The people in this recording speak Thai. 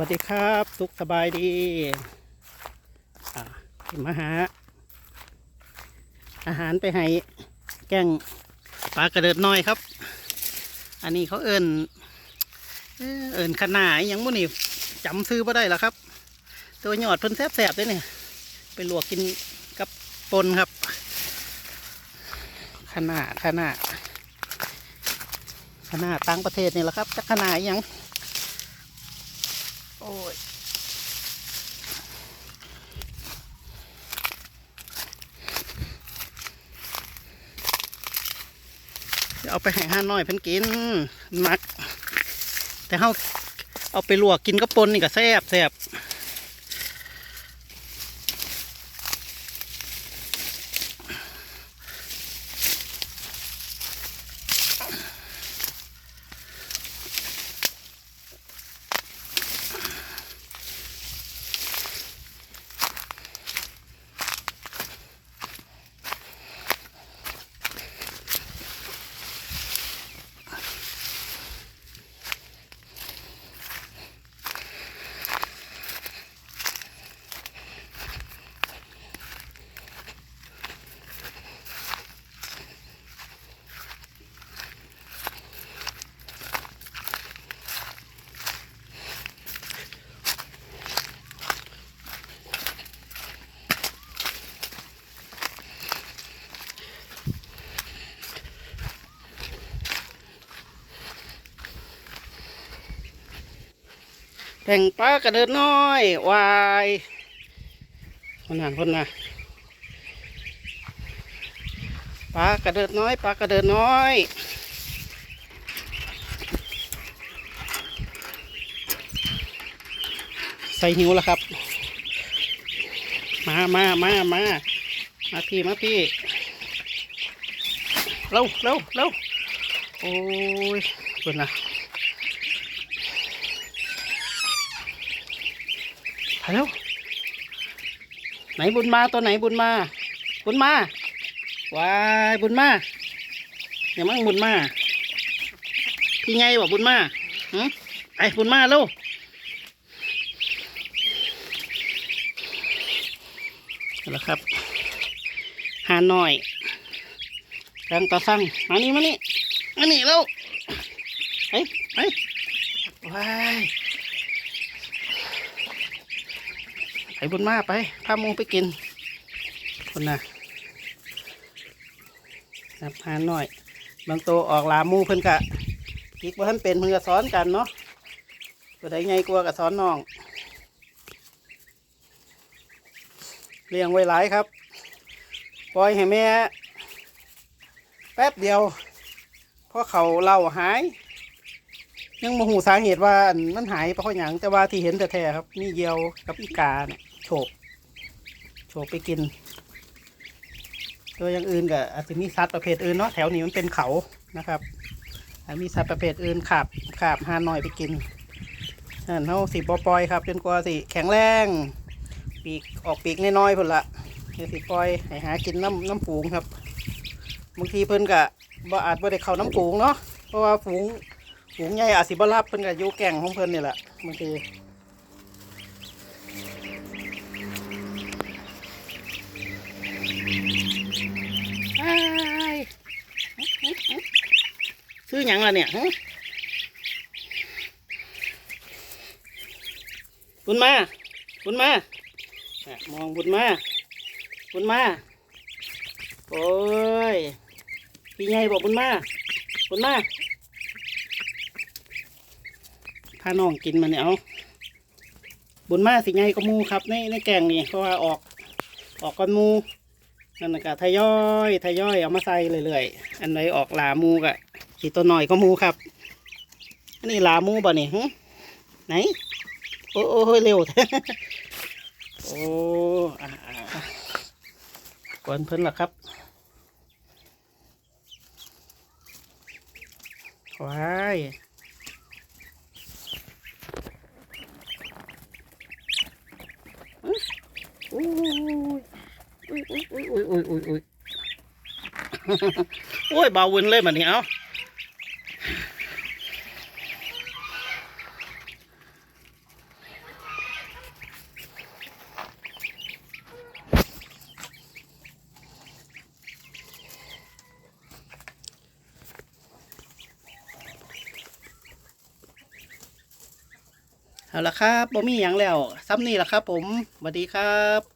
วัสดีครับ สุขสบายดีมาหา อาหารไปให้แกงปลากระเดิดน้อยครับ อันนี้เขาเอิญเอิญขนาดยังมุนี่จำซื้อมาได้แล้วครับ ตัวหยอดเพิ่นแสบๆด้วยเนี่ยไปลวกกินกับปนครับ ขนาดขนาดขนาดต่างประเทศนี่แหละครับจะขนาดยัง อ้ยเอาไปให้ห้าน้อยเพิ่นกินมัก แต่เฮาเอาไปลวกกินกับปนนี่ก็แซ่บแซ่บ แข่งปลากระเดิดน้อยวายคนหันคนนะปลากระเดิดน้อยปลากระเดิดน้อยใส่หิวแล้วครับ มามามามามาพี่มาพี่เร็วเร็วเร็วโอ้ยคนนะ ฮัลโหลไหนบุญมาตัวไหนบุญมา บุญมาวายบุญมาอย่ามั่งบุญมาพี่ไงบอกบุญมาหืมไอ้บุญมาลูกแล้วครับหาหน่อยกลางตาสั่งมานี่มานี่มานี่ลูกเฮ้ยเฮ้ยวาย ไป บุญมาไปพามูไปกินคนน่ะนับหาหน่อย บางตัวออกลามูเพิ่นกะกิกว่าท่านเป็นเพิ่นก็สอนกันเนาะตัวใดไงกลัวกับสอนน้องเลี้ยงไว้หลายครับ ปล่อยให้แม่ แป๊บเดียวเพราะเขาเล่าหาย ยังมาหูสาเหตุว่ามันหายเพราะหยังแต่ว่าที่เห็นแต่แท้ครับมีเยียวกับอีกาเนี่ย โฉบโฉบไปกิน ตัวอย่างอื่นก็อาจจะมีสัตว์ประเภทอื่นเนาะแถวนี้มันเป็นเขานะครับมีสัตว์ประเภทอื่นขาบขาบหาหน่อยไปกินนั่นเขาสิบปล่อยครับจนกว่าสิแข็งแรงปีกออกปีกน้อยๆพุ่นละเดี๋ยวสิปล่อยให้หากินน้ำน้ำปูงครับบางทีเพิ่นกะบ่อาจบ่ได้เข้าน้ำปูงเนาะเพราะว่าฝูงฝูงใหญ่อาจสิบรับเพิ่นก็อยู่แก่งของเพิ่นนี่แหละบางทีอ้ายซื้อ หยังล่ะเนี่ยฮะบุญมา บุญมา มองบุญมา บุญมา โอ้ย พี่ใหญ่บอกบุญมา บุญมา พาน้องกินมันเนี่ยเอา บุญมาสิไงก็มูครับในในแกงนี่เพราะว่าออก ออกก้อนมูนั่นนะก็ทยอยทยอยเอามาใส่เรื่อยๆ อันไหนออกลาหมูกะขีตัวหน่อยก็มูครับ อันนี้ลามูบ่เนี่ยไหน โอ้โอ้เร็ว โอ้อ่าอ่าอ่ากวนเพิ่นละครับ ว้ายอุ้ยอุ้ยอุ้ยอุ้ยอุ้ยอุ้ยอุ้ยอุ้ยโอ้ยเบาวินเลยมันนี่เอา เอาละครับบ่มีหยังแล้วซ้ำนี่ละครับผมสวัสดีครับ